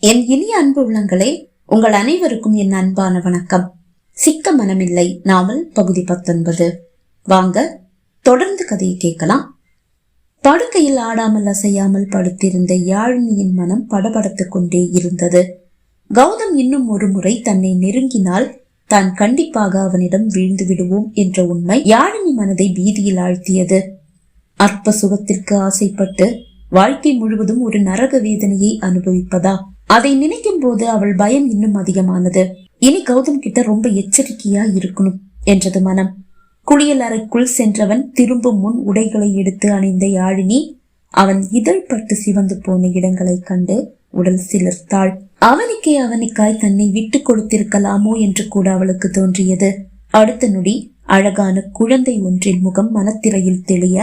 என் இனிய அன்பு உள்ளங்களே உங்கள் அனைவருக்கும் என் அன்பான வணக்கம். சிக்க மனமில்லை நாவல் பகுதி பத்தொன்பது. வாங்க தொடர்ந்து கதையை கேட்கலாம். படுக்கையில் ஆடாமல் அசையாமல் படுத்திருந்த யாழினியின் மனம் படபடத்துக் கொண்டே இருந்தது. கௌதம் இன்னும் ஒரு முறை தன்னை நெருங்கினால் தான் கண்டிப்பாக அவனிடம் வீழ்ந்து விடுவோம் என்ற உண்மை யாழினி மனதை பீதியில் ஆழ்த்தியது. அற்ப சுகத்திற்கு ஆசைப்பட்டு வாழ்க்கை முழுவதும் ஒரு நரக வேதனையை அனுபவிப்பதா? அதை நினைக்கும் போது அவள் பயம் இன்னும் அதிகமானது. இனி கௌதம் கிட்ட ரொம்ப எச்சரிக்கையா இருக்கணும் என்றது மனம். குளியல் அறைக்குள் சென்றவன் திரும்பும் முன் உடைகளை எடுத்து அணிந்த யாழினி அவன் இதழ் பட்டு சிவந்து போன இடங்களைக் கண்டு உடல் சிலிர்த்தாள். அவனுக்கே அவனுக்காய் தன்னை விட்டு கொடுத்திருக்கலாமோ என்று கூட அவளுக்கு தோன்றியது. அடுத்த நொடி அழகான குழந்தை ஒன்றின் முகம் மனத்திரையில் தெளிய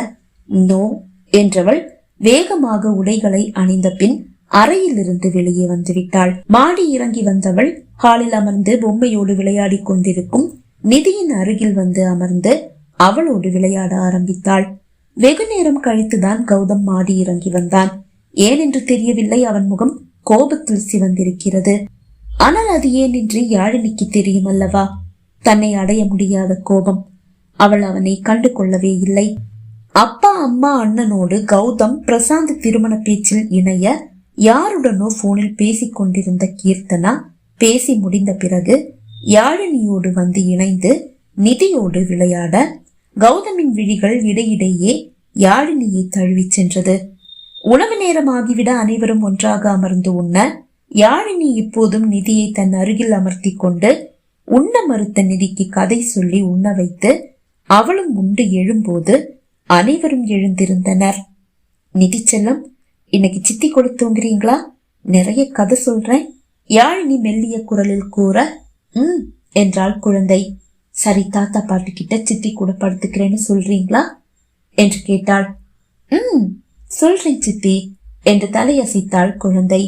நோ என்றவள் வேகமாக உடைகளை அணிந்த பின் அறையிலிருந்து வெளியே வந்துவிட்டாள். மாடி இறங்கி வந்தவள் ஹாலில் அமர்ந்து பொம்மையோடு விளையாடி கொண்டிருக்கும் நிதியின் அருகில் வந்து அமர்ந்து அவளோடு விளையாட ஆரம்பித்தாள். வெகு நேரம் கழித்துதான் கௌதம் மாடி இறங்கி வந்தான். ஏனென்று தெரியவில்லை அவன் முகம் கோபத்தில் சிவந்திருக்கிறது. ஆனால் அது ஏன் என்று யாழினிக்கு தெரியும் அல்லவா? தன்னை அடைய முடியாத கோபம். அவள் அவனை கண்டு கொள்ளவே இல்லை. அப்பா அம்மா அண்ணனோடு கௌதம் பிரசாந்த் திருமண பேச்சில் இணைய யாருடனோ போனில் பேசிக் கொண்டிருந்த கீர்த்தனா பேசி முடிந்த பிறகு யாழினியோடு வந்து இணைந்து நிதியோடு விளையாட கௌதமின் விழிகள் இடையிடையே யாழினியை தழுவிச் சென்றது. உணவு நேரமாகிவிட அனைவரும் ஒன்றாக அமர்ந்து உண்ண யாழினி இப்போதும் நிதியை தன் அருகில் அமர்த்தி கொண்டு உண்ண மறுத்த நிதிக்கு கதை சொல்லி உண்ண வைத்து அவளும் உண்டு எழும்போது அனைவரும் எழுந்திருந்தனர். நிதி செல்லம் இன்னைக்கு சித்தி கூட தூங்குறீங்களா? நிறைய கதை சொல்றேன். யாழினி மெல்லிய குரலில் கூற ம் என்றாள் குழந்தை. சரி தாத்தா பாட்டு கிட்ட சித்தி கூட படுத்துக்கிறேன்னு சொல்றீங்களா? என்று கேட்டாள். ம் சொல்றேன் சித்தி என்று தலையசைத்தாள் குழந்தை.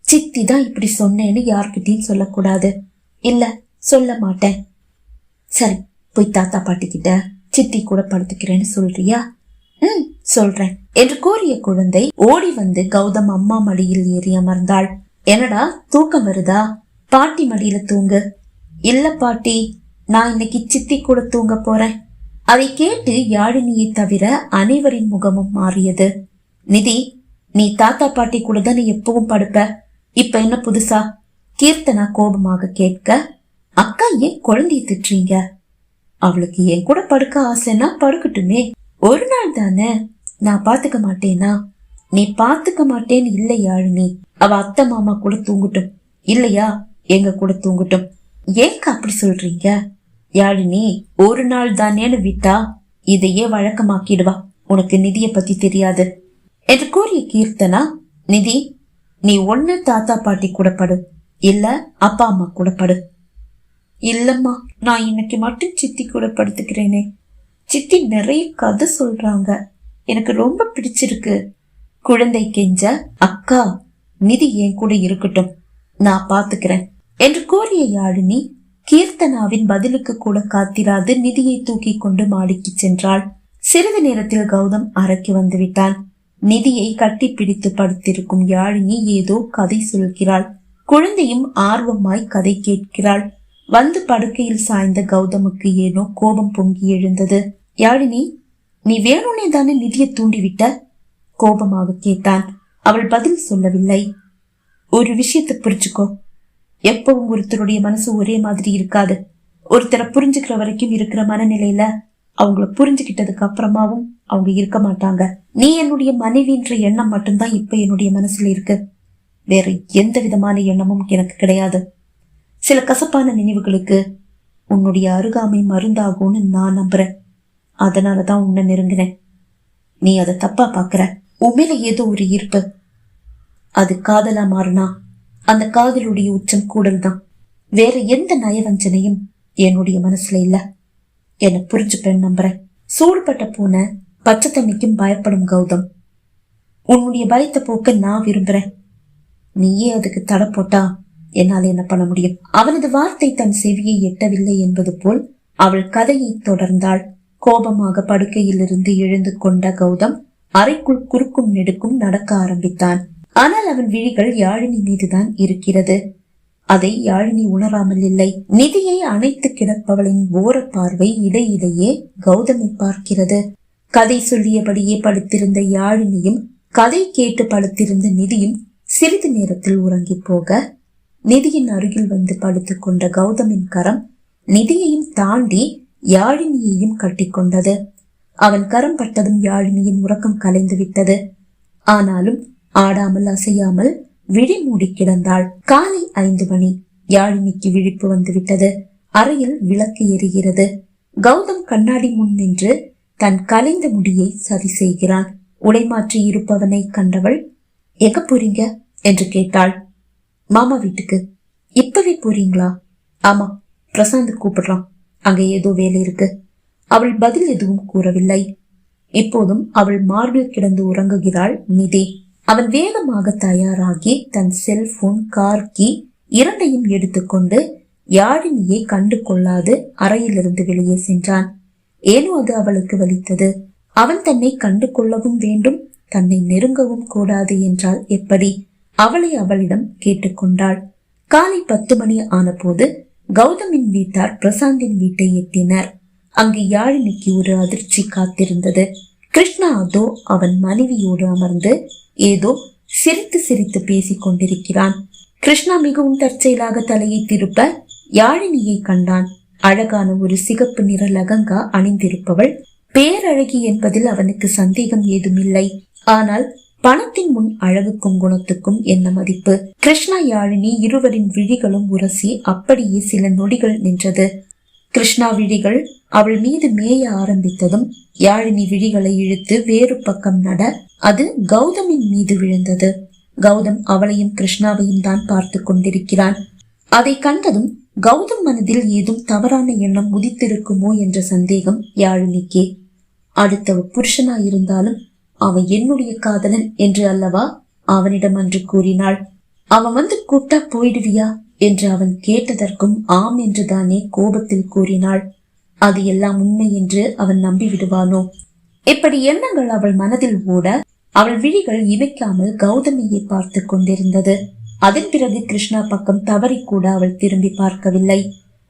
சித்தி தான் இப்படி சொன்னேன்னு யார்கிட்டயும் சொல்லக்கூடாது. இல்ல சொல்ல மாட்டேன். சரி போய் தாத்தா பாட்டி கிட்ட சித்தி கூட படுத்துக்கிறேன்னு சொல்றியா? ம் சொல்றேன். என்று கூறிய குழந்தை ஓடி வந்து கௌதம் அம்மா மடியில் ஏறி அமர்ந்தாள். என்னடா தூக்கம் வருதா? பாட்டி மடியில தூங்கு. இல்ல பாட்டி நான் இன்னைக்கு சித்தி கூட தூங்க போறேன். அதை கேட்டு யாழினியை தவிர அனைவரின் முகமும் மாறியது. நிதி நீ தாத்தா பாட்டி கூட தான் எப்பவும் படுப்ப? இப்ப என்ன புதுசா? கீர்த்தனா கோபமாக கேட்க அக்கா ஏன் குழந்தைய திட்டுறீங்க? அவளுக்கு என் கூட படுக்க ஆசைன்னா படுக்கட்டுமே. ஒரு நாள் தானே நான் பாத்துக்க மாட்டேனா? நீ பாத்துக்க மாட்டேன்னு இல்லை யாழினி அவ அத்தை மாமா கூட தூங்கட்டும். இல்லையா எங்க கூட தூங்கட்டும். ஏங்க அப்படி சொல்றீங்க? யாழினி ஒரு நாள் தானேன்னு விட்டா இதையே வழக்கமாக்கிடுவா. உனக்கு நிதிய பத்தி தெரியாது. என்று கூறிய கீர்த்தனா நிதி நீ ஒண்ணு தாத்தா பாட்டி கூட படு. இல்ல அப்பா அம்மா கூட படு. இல்லம்மா நான் இன்னைக்கு மட்டும் சித்தி கூட படுத்துக்கிறேனே. சித்தி நிறைய கதை சொல்றாங்க. எனக்கு ரொம்ப பிடிச்சிருக்கு. குழந்தை கெஞ்ச அக்கா நிதி என் கூட இருக்கட்டும். நான் பாத்துக்கிறேன். என்று கூறிய யாழினி கீர்த்தனாவின் பதிலுக்கு கூட காத்திராது நிதியை தூக்கி கொண்டு மாடிக்கு சென்றாள். சிறிது நேரத்தில் கௌதம் அறைக்கு வந்துவிட்டான் நிதியை கட்டி பிடித்து படுத்திருக்கும் யாழினி ஏதோ கதை சொல்கிறாள். குழந்தையும் ஆர்வமாய் கதை கேட்கிறாள். வந்து படுக்கையில் சாய்ந்த கௌதமுக்கு ஏனோ கோபம் பொங்கி எழுந்தது. யாழினி நீ வேணும்னே தானே நிதியை தூண்டிவிட்ட கோபமாக கேட்டான். அவள் பதில் சொல்லவில்லை. ஒரு விஷயத்தை புரிச்சுக்கோ எப்பவும் ஒருத்தருடைய மனசு ஒரே மாதிரி இருக்காது. ஒருத்தரை புரிஞ்சுக்கிற வரைக்கும் இருக்கிற மனநிலையில அவங்கள புரிஞ்சுக்கிட்டதுக்கு அப்புறமாவும் அவங்க இருக்க மாட்டாங்க. நீ என்னுடைய மனைவின்ற எண்ணம் மட்டும்தான் இப்ப என்னுடைய மனசுல இருக்கு. வேற எந்த விதமான எண்ணமும் எனக்கு கிடையாது. சில கசப்பான நினைவுகளுக்கு உன்னுடைய அருகாமை மருந்தாகும்னு நான் நம்புறேன். அதனாலதான் உன்னை நெருங்கினேன். நீ அதை தப்பா பாக்குற. உண்மையில ஏதோ ஒரு ஈர்ப்பு. அது காதலா மாறினா அந்த காதலுடைய உச்சம் கூடல் தான் வேற எந்த நயவஞ்சனையும் என்னுடைய மனசுல இல்ல. என்ன புரிஞ்சுப்பேன் நம்புறேன். சூடுபட்ட பூனை பச்சை தண்ணிக்கும் பயப்படும் கௌதம். உன்னுடைய பயத்தை போக்க நான் விரும்புறேன். நீயே அதுக்கு தடை போட்டா என்னால் என்ன பண்ண முடியும்? அவனது வார்த்தை தன் செவியை எட்டவில்லை என்பது போல் அவள் கதையை தொடர்ந்தாள். கோபமாக படுக்கையிலிருந்து எழுந்து கொண்ட கௌதம் அறைக்குள் குறுக்கும் நெடுக்கும் நடக்க ஆரம்பித்தான். ஆனால் அவன் விழிகள் யாழினி மீதுதான் இருக்கிறது. அதை யாழினி உணராமல் இல்லை. நிதியை அணைத்து கிடப்பவளின் ஓர பார்வை இடையிடையே கௌதமை பார்க்கிறது. கதை சொல்லியபடியே படுத்திருந்த யாழினியும் கதை கேட்டு படுத்திருந்த நிதியும் சிறிது நேரத்தில் உறங்கி போக நிதியின் அருகில் வந்து படுத்துக் கொண்ட கௌதமின் கரம் நிதியையும் தாண்டி யாழினியையும் கட்டிக்கொண்டது. அவன் கரம் பட்டதும் யாழினியின் உறக்கம் கலைந்து விட்டது. ஆனாலும் ஆடாமல் அசையாமல் விழி மூடி கிடந்தாள். காலை ஐந்து மணி. யாழினிக்கு விழிப்பு வந்துவிட்டது அறையில் விளக்கு எரிகிறது. கௌதம் கண்ணாடி முன் நின்று தன் கலைந்த முடியை சரி செய்கிறான். உடைமாற்றி இருப்பவனை கண்டவள் எங்க போறீங்க? என்று கேட்டாள். மாமா வீட்டுக்கு. இப்பவே போறீங்களா? ஆமா பிரசாந்த் கூப்பிடுறான். அங்கே ஏதோ வேலை இருக்கு. அவள் பதில் எதுவும் கூறவில்லை. இப்போதும் அவள் மார்பில் கிடந்து உறங்குகிறாள் நிதி. அவன் வேகமாக தயாராகி தன் செல்போன் கார் கீ இரண்டையும் எடுத்துக்கொண்டு யாழினியை கண்டு கொள்ளாது அறையிலிருந்து வெளியே சென்றான். ஏனோ அது அவளுக்கு வலித்தது. அவன் தன்னை கண்டு கொள்ளவும் வேண்டும் தன்னை நெருங்கவும் கூடாது என்றால் எப்படி? அவளை அவளிடம் கேட்டுக்கொண்டாள். காலை பத்து மணி ஆனபோது கௌதமின் வீட்டார் பிரசாந்தின் வீட்டை எட்டினர். அங்கு யாழினிக்கு ஒரு அதிர்ச்சி காத்திருந்தது. கிருஷ்ணா அதோ அவன் மனைவியோடு அமர்ந்து ஏதோ சிரித்து சிரித்து பேசிக் கொண்டிருக்கிறான். கிருஷ்ணா மிகவும் தற்செயலாக தலையை திருப்ப யாழினியை கண்டான். அழகான ஒரு சிகப்பு நிற லகங்கா அணிந்திருப்பவள். பேரழகி என்பதில் அவனுக்கு சந்தேகம் ஏதுமில்லை. ஆனால் பணத்தின் முன் அழகுக்கும் குணத்துக்கும் என்ன மதிப்பு? கிருஷ்ணா யாழினி இருவரின் விழிகளும் உரசி அப்படியே சில நொடிகள் நின்றது. கிருஷ்ணா விழிகள் அவள் மீது மேய ஆரம்பித்ததும் யாழினி விழிகளை இழுத்து வேறு பக்கம் நட அது கௌதமின் மீது விழுந்தது. கௌதம் அவளையும் கிருஷ்ணாவையும் தான் பார்த்து கொண்டிருக்கிறான். அதை கண்டதும் கௌதம் மனதில் ஏதும் தவறான எண்ணம் உதித்திருக்குமோ என்ற சந்தேகம் யாழினிக்கே. அடுத்த புருஷனாயிருந்தாலும் அவன் என்னுடைய காதலன் என்று அல்லவா? அவனிடம் அன்று கூறினாள் அவன் வந்து கூட்டா போயிடுவியா? என்று அவன் கேட்டதற்கும் ஆம் என்றுதானே கோபத்தில் கூறினாள். அது எல்லாம் உண்மை என்று அவன் நம்பி விடுவானோ இப்படி எண்ணங்கள் அவள் மனதில் ஓட அவள் விழிகள் இமைக்காமல் கௌதமியை பார்த்து கொண்டிருந்தது. அதன் பிறகு கிருஷ்ணா பக்கம் தவறி கூட அவள் திரும்பி பார்க்கவில்லை.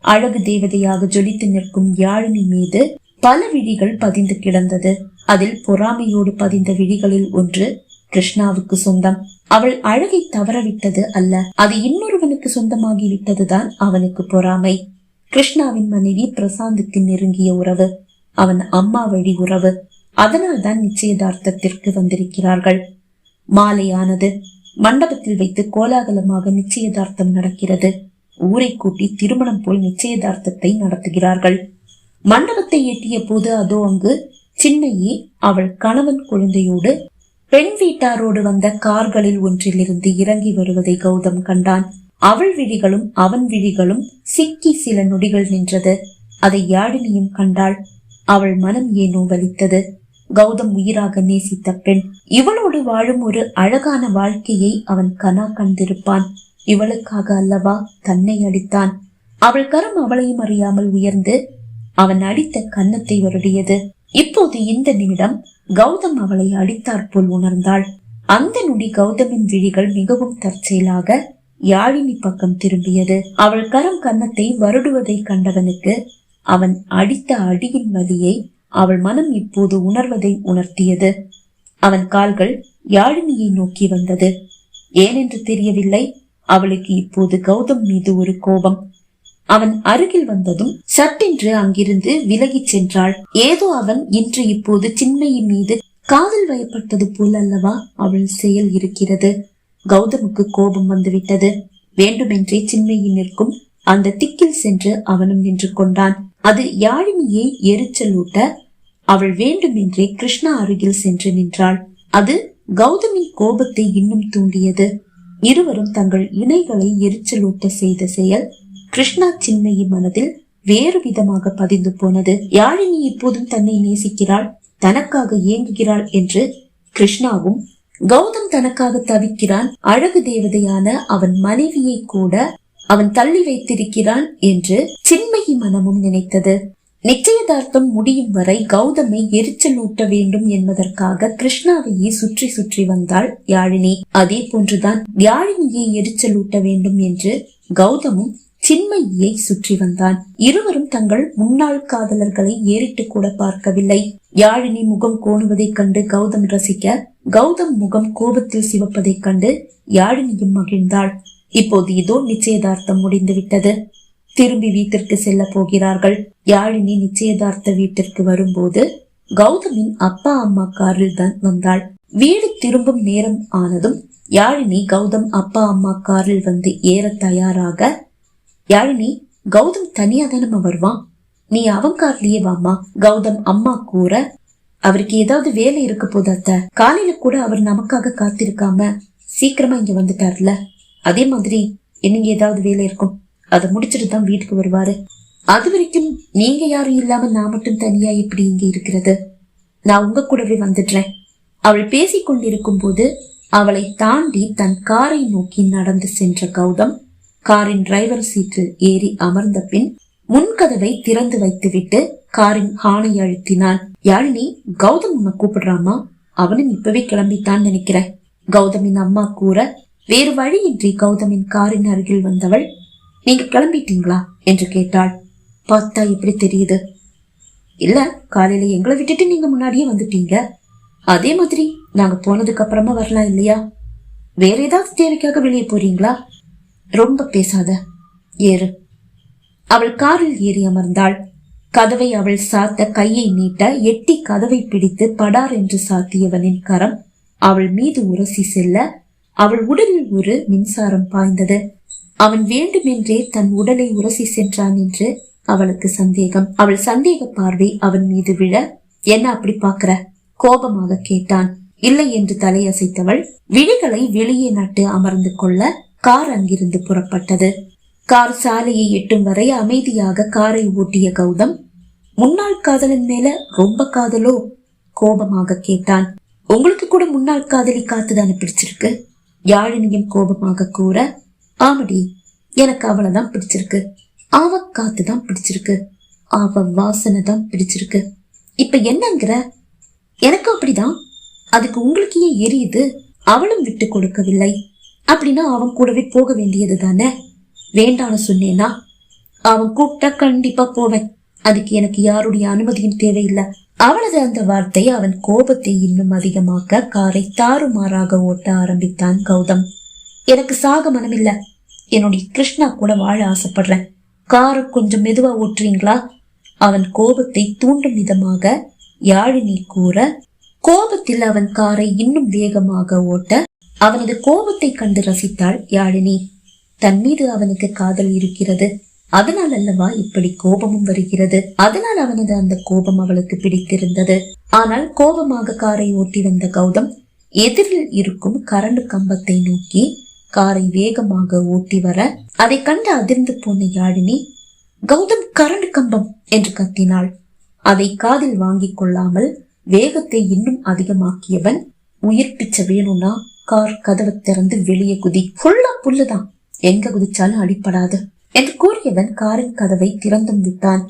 அழகு தேவதையாக ஜொலித்து நிற்கும் யாழினி மீது பல விழிகள் பதிந்து கிடந்தது. அதில் பொறாமையோடு பதிந்த விழிகளில் ஒன்று கிருஷ்ணாவுக்கு சொந்தம். அவள் அழகை தவறவிட்டது அல்ல. அது இன்னொருவனுக்கு சொந்தமாகிவிட்டதுதான் அவனுக்கு பொறாமை. கிருஷ்ணாவின் மனைவி பிரசாந்துக்கு நெருங்கிய உறவு. அவன் அம்மா வழி உறவு. அதனால் தான் நிச்சயதார்த்தத்திற்கு வந்திருக்கிறார்கள். மாலையானது. மண்டபத்தில் வைத்து கோலாகலமாக நிச்சயதார்த்தம் நடக்கிறது. ஊரை கூட்டி திருமணம் போல் நிச்சயதார்த்தத்தை நடத்துகிறார்கள். மண்டபத்தை எட்டிய போது அதோ அங்கு சின்னையி அவள் கணவன் குழந்தையோடு பெண் வீட்டாரோடு வந்த கார்களில் ஒன்றிலிருந்து இறங்கி வருவதை கௌதம் கண்டான். அவள் விழிகளும் அவன் விழிகளும் சிக்கி சில நொடிகள் நின்றது. அதை யாழினியும் கண்டாள். அவள் மனம் ஏனோ வலித்தது. கௌதம் உயிராக நேசித்த பெண். இவளோடு வாழும் ஒரு அழகான வாழ்க்கையை அவன் கனா கண்டிருப்பான். இவளுக்காக அல்லவா தன்னை அடித்தான். அவள் கரம் அவளையும் அறியாமல் உயர்ந்து அவன் அடித்த கன்னத்தை வருடியது. இப்போது இந்த நிமிடம் கௌதம் அவளை அடித்தாற்போல் உணர்ந்தாள். அந்த நொடி கௌதமின் விழிகள் மிகவும் தற்செயலாக யாழினி பக்கம் திரும்பியது. அவள் கரம் கன்னத்தை வருடுவதை கண்டவனுக்கு அவன் அடித்த அடியின் வலியை அவள் மனம் இப்போது உணர்வதை உணர்த்தியது. அவன் கால்கள் யாழினியை நோக்கி வந்தது. ஏனென்று தெரியவில்லை. அவளுக்கு இப்போது கௌதம் மீது ஒரு கோபம். அவன் அருகில் வந்ததும் சட்டென்று அங்கிருந்து விலகிச் சென்றாள். ஏதோ அவன் இன்று இப்போது சின்மையின் மீது காதல் வயப்பட்டது போல் அல்லவா அவள் செயல் இருக்கிறது. கௌதமுக்கு கோபம் வந்துவிட்டது. வேண்டுமென்றே சின்மையில் நிற்கும் அந்த திக்கில் சென்று அவனும் நின்று கொண்டான். அது யாழினியை எரிச்சலூட்ட அவள் வேண்டுமென்றே கிருஷ்ணா அருகில் சென்று நின்றாள். அது கௌதமின் கோபத்தை இன்னும் தூண்டியது. இருவரும் தங்கள் இணைகளை எரிச்சலூட்ட செய்த செயல் கிருஷ்ணா சின்மையின் மனதில் வேறு விதமாக பதிந்து போனது. யாழினி இப்போதும் தன்னை நேசிக்கிறாள் தனக்காக இயங்குகிறாள் என்று கிருஷ்ணாவும் கௌதம் தனக்காக தவிக்கிறான் அழகு தேவதையான அவன் மனைவியை கூட அவன் தள்ளி வைத்திருக்கிறான் என்று சின்மயி மனமும் நினைத்தது. நிச்சயதார்த்தம் முடியும் வரை கௌதமை எரிச்சலூட்ட வேண்டும் என்பதற்காக கிருஷ்ணாவையே சுற்றி சுற்றி வந்தாள் யாழினி. அதே போன்றுதான் யாழினியை எரிச்சலூட்ட வேண்டும் என்று கௌதமும் சின்மயியை சுற்றி வந்தான். இருவரும் தங்கள் முன்னாள் காதலர்களை ஏறிட்டு கூட பார்க்கவில்லை. யாழினி முகம் கோணுவதைக் கண்டு கௌதம் ரசிக்க கௌதம் முகம் கோபத்தில் சிவப்பதைக் கண்டு யாழினியும் மகிழ்ந்தாள். இப்போது இதோ நிச்சயதார்த்தம் முடிந்துவிட்டது. திரும்பி வீட்டிற்கு செல்ல போகிறார்கள். யாழினி நிச்சயதார்த்த வீட்டிற்கு வரும்போது கௌதமின் அப்பா அம்மா காரில் தான் வந்தாள். வீடு திரும்பும் நேரம் ஆனதும் யாழினி கௌதம் அப்பா அம்மா காரில் வந்து ஏற தயாராக யாழினி கௌதம் தனியா தானம்மா வருவான் நீ அவன் கார்லயே வாமா கௌதம் அம்மா கூற அவருக்கு ஏதாவது வேலை இருக்க போது அத்த? காலையில கூட அவர் நமக்காக காத்திருக்காம சீக்கிரமா இங்க வந்துட்டார்ல. அதே மாதிரி என்னங்க ஏதாவது வேலை இருக்கும். அதை முடிச்சிட்டு தான் வீட்டுக்கு வருவாரு. அது வரைக்கும் நீங்க யாரும் இல்லாம நான் மட்டும் தனியா இப்படி இங்க இருக்கிறது. நான் உங்க கூடவே வந்துடுறேன். அவள் பேசிக் கொண்டிருக்கும் போது அவளை தாண்டி தன் காரை நோக்கி நடந்து சென்ற கௌதம் காரின் டிரைவர் சீட்டில் ஏறி அமர்ந்த பின் முன்கதவை திறந்து வைத்துவிட்டு காரின் ஹானை அழுத்தினான். யாழினி கௌதம் உன்னை கூப்பிடுறாமா அவனும் இப்பவே கிளம்பித்தான் நினைக்கிறேன். கௌதமின் அம்மா கூற வேறு வழியின்றி கௌதமின் காரின் அருகில் வந்தவள் நீங்க கிளம்பிட்டீங்களா? என்று கேட்டாள். பார்த்தா எப்படி தெரியுது? இல்ல காலையில எங்களை விட்டுட்டு நீங்க முன்னாடியே வந்துட்டீங்க. அதே மாதிரி நாங்க போனதுக்கு அப்புறமா வரலாம் இல்லையா? வேற ஏதாவது தேவைக்காக வெளியே போறீங்களா? ரொம்ப பேசாத. ஏறு. அவள் காரில் ஏறி அமர்ந்தாள். கதவை அவள் சாத்த கையை நீட்ட எட்டி கதவை பிடித்து படார் என்று சாத்தியவனின் கரம் அவள் மீது உரசி செல்ல அவள் உடலில் ஒரு மின்சாரம் பாய்ந்தது. அவன் வேண்டுமென்றே தன் உடலை உரசி சென்றான் என்று அவளுக்கு சந்தேகம். அவள் சந்தேக பார்வை அவன் மீது விழ என்ன அப்படி பாக்குற கோபமாக கேட்டான். இல்லை என்று தலையசைத்தவள் விழிகளை வெளியே நட்டு அமர்ந்து கொள்ள கார் அங்கிருந்து புறப்பட்டது. கார் சாலையை எட்டும் வரை அமைதியாக காரை ஓட்டிய கௌதம் முன்னாள் காதலன் மேல ரொம்ப காதலோ? கோபமாக கேட்டான். உங்களுக்கு கூட முன்னாள் காதலி காத்துதானே பிடிச்சிருக்கு? யாழினியும் கோபமாக கூற ஆமடி எனக்கு அவளைதான் பிடிச்சிருக்கு. அவ காத்து தான் பிடிச்சிருக்கு. அவ வாசனை தான் பிடிச்சிருக்கு. இப்ப என்னங்கிற? எனக்கு அப்படிதான். அதுக்கு உங்களுக்கு ஏன் எரியுது. அவளும் விட்டு கொடுக்கவில்லை. அப்படின்னா அவன் கூடவே போக வேண்டியது தானே? வேண்டான்னு சொன்னேனா? அவன் கூப்பிட்டா கண்டிப்பா போவேன். அதுக்கு எனக்கு யாருடைய அனுமதியும் தேவையில்லை. அவளது அந்த வார்த்தை அவன் கோபத்தை இன்னும் அதிகமாக்க காரை தாறுமாறாக ஓட்ட ஆரம்பித்தான் கௌதம். எனக்கு சாக மனமில்ல. என்னுடைய கிருஷ்ணா கூட வாழ ஆசைப்படுறேன். காரை கொஞ்சம் மெதுவா ஓட்டுறீங்களா? அவன் கோபத்தை தூண்டும் விதமாக யாழினி கூற கோபத்தில் அவன் காரை இன்னும் வேகமாக ஓட்ட அவனது கோபத்தை கண்டு ரசித்தாள் யாழினி. தன் மீது அவனுக்கு காதல் இருக்கிறது. அதனால் அல்லவா இப்படி கோபமும் வருகிறது? அதனால் அவனது அந்த கோபம் அவளுக்கு பிடித்திருந்தது. ஆனால் கோபமாக காரை ஓட்டி வந்த கௌதம் எதிரில் இருக்கும் கரண்டு கம்பத்தை நோக்கி காரை வேகமாக ஓட்டி வர அதை கண்டு அதிர்ந்து போன யாழினி கௌதம் கரண்டு கம்பம்! என்று கத்தினாள். அதை காதில் வாங்கிக் கொள்ளாமல் வேகத்தை இன்னும் அதிகமாக்கியவன் உயிர் பிச்சை வேணும்னா கார் கதவை திறந்து வெளியே குதி. ஃபுல்லா புல்லுதான். எங்க குதிச்சாலும் அடிப்படாது என்று கூறியவன் காரின் கதவை திறந்தும் விட்டான்.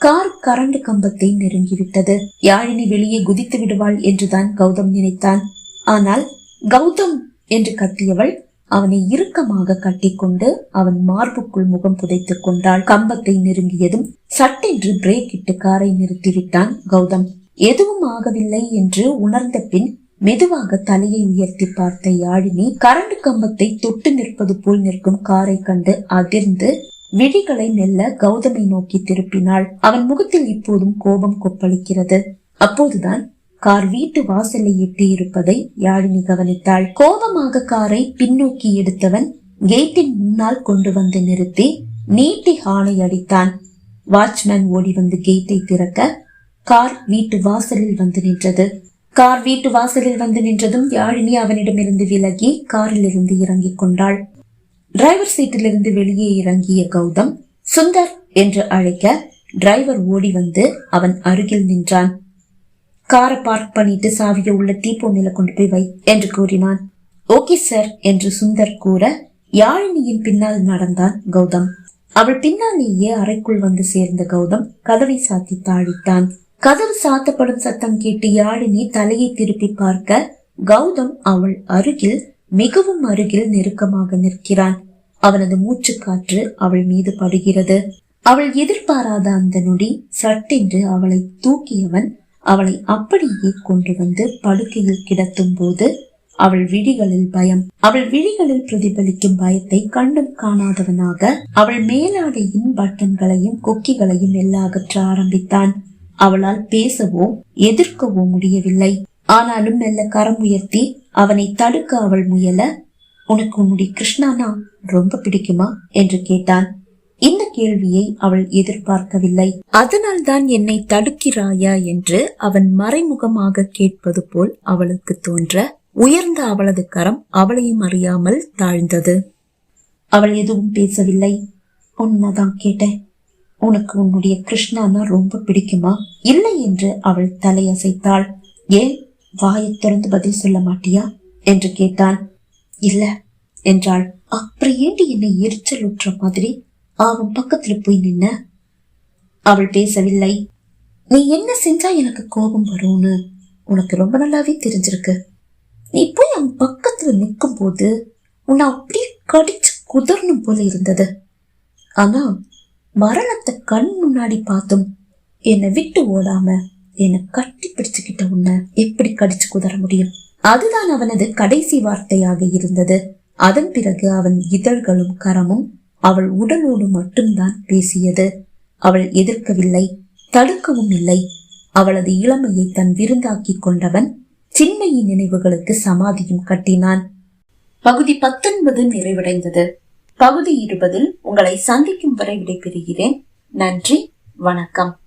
கார் கரண்டு கம்பத்தை நெருங்கிவிட்டது யாழினி வெளியே குதித்து விடுவாள் என்றுதான் கௌதம் நினைத்தான். ஆனால் கௌதம் என்று கத்தியவள் அவனை இறுக்கமாக கட்டிக்கொண்டு அவன் மார்புக்குள் முகம் புதைத்துக் கொண்டாள். கம்பத்தை நெருங்கியதும் சட்டென்று பிரேக் இட்டு காரை நிறுத்திவிட்டான் கௌதம். எதுவும் ஆகவில்லை என்று உணர்ந்த பின் மெதுவாக தலையை உயர்த்தி பார்த்த யாழினி கரண்டு கம்பத்தை தொட்டு நிற்பது போல் நிற்கும் காரை கண்டு அதிர்ந்து விழிகளை மெல்ல கௌதமை நோக்கி திருப்பினாள். அவன் முகத்தில் இப்போதும் கோபம் கொப்பளிக்கிறது. அப்போதுதான் கார் வீட்டு வாசலை எட்டி இருப்பதை யாழினி கவனித்தாள். கோபமாக காரை பின்னோக்கி எடுத்தவன் கேட்டின் முன்னால் கொண்டு வந்து நிறுத்தி நீட்டி ஹானை அடித்தான். வாட்ச்மேன் ஓடி வந்து கேட்டை திறக்க கார் வீட்டு வாசலில் வந்து நின்றது. கார் வீட்டு வாசலில் வந்து நின்றதும் யாழினி அவனிடமிருந்து விலகி காரிலிருந்து இறங்கிக் கொண்டாள். டிரைவர் சீட்டிலிருந்து வெளியே இறங்கிய கௌதம் சுந்தர் என்று அழைக்க டிரைவர் ஓடி வந்து அவன் அருகில் நின்றான். காரை பார்க் பண்ணிட்டு சாவியை உள்ள தீப்போ மேல கொண்டு போய் வை என்று கூறினான். ஓகே சார் என்று சுந்தர் கூற யாழினியின் பின்னால் நடந்தான் கௌதம். அவள் பின்னாலேயே அறைக்குள் வந்து சேர்ந்த கௌதம் கதவை சாத்தி தாழிட்டான். கதவு சாத்தப்படும் சத்தம் கேட்டு யாழினி தலையை திருப்பி பார்க்க கௌதம் அவள் அருகில் மிகவும் அருகில் நெருக்கமாக நிற்கிறான். அவனது மூச்சுக்காற்று அவள் மீது படுகிறது. அவள் எதிர்பாராத அந்த நொடி சட்டென்று அவளை தூக்கியவன் அவளை அப்படியே கொண்டு வந்து படுக்கையில் கிடத்தும் போது அவள் விழிகளில் பயம். அவள் விழிகளில் பிரதிபலிக்கும் பயத்தை கண்டும் காணாதவனாக அவள் மேலாடையின் பட்டன்களையும் கொக்கிகளையும் எல்லாம் அகற்ற ஆரம்பித்தான். அவளால் பேசவோ எதிர்க்கவோ முடியவில்லை. ஆனாலும் மெல்ல கரம் உயர்த்தி அவனை தடுக்க அவள் முயல. உனக்கு உன்னுடைய கிருஷ்ணானா? ரொம்ப பிடிக்குமா? என்று கேட்டான். இந்த கேள்வியை அவள் எதிர்பார்க்கவில்லை. அதனால் தான் என்னை தடுக்கிறாயா? என்று அவன் மறைமுகமாக கேட்பது போல் அவளுக்கு தோன்ற உயர்ந்த அவளது கரம் அவளையும் அறியாமல் தாழ்ந்தது. அவள் எதுவும் பேசவில்லை. உண்மைதான் கேட்டேன். உனக்கு உன்னுடைய கிருஷ்ணானா ரொம்ப பிடிக்குமா? இல்லை என்று அவள் தலையசைத்தாள். ஏன் வாயை திறந்து பதில் சொல்ல மாட்டியா? என்று கேட்டான். இல்ல என்றாள். அப்புறம் ஏண்டி என்னை எரிச்சல் உற்ற மாதிரி? அவன் பக்கத்துல போய் நின்ன? அவள் பேசவில்லை. நீ என்ன செஞ்சா எனக்கு கோபம் வரும்னு? உனக்கு ரொம்ப நல்லாவே தெரிஞ்சிருக்கு. நீ போய் அவன் பக்கத்துல நிற்கும் போது உன்னை அப்படியே கடிச்சு குதறணும் போல இருந்தது. ஆனா மரணத்தை கண் முன்னாடி பார்த்தும். என்னை விட்டு ஓடாம என்னை கட்டி பிடிச்சுக்கிட்ட உன்னை எப்படி கடிச்சு குதற முடியும்? அதுதான் அவனது கடைசி வார்த்தையாக இருந்தது. அதன் பிறகு அவன் இதழ்களும் கரமும் அவள் உடலோடு மட்டும்தான் பேசியது. அவள் எதிர்க்கவில்லை தடுக்கவும் இல்லை. அவளது இளமையை தன் விருந்தாக்கி கொண்டவன் சின்மையின் நினைவுகளுக்கு சமாதியும் கட்டினான். பகுதி பத்தொன்பது நிறைவடைந்தது. பகுதி இருபதில் உங்களை சந்திக்கும் வரை விடைபெறுகிறேன். நன்றி வணக்கம்.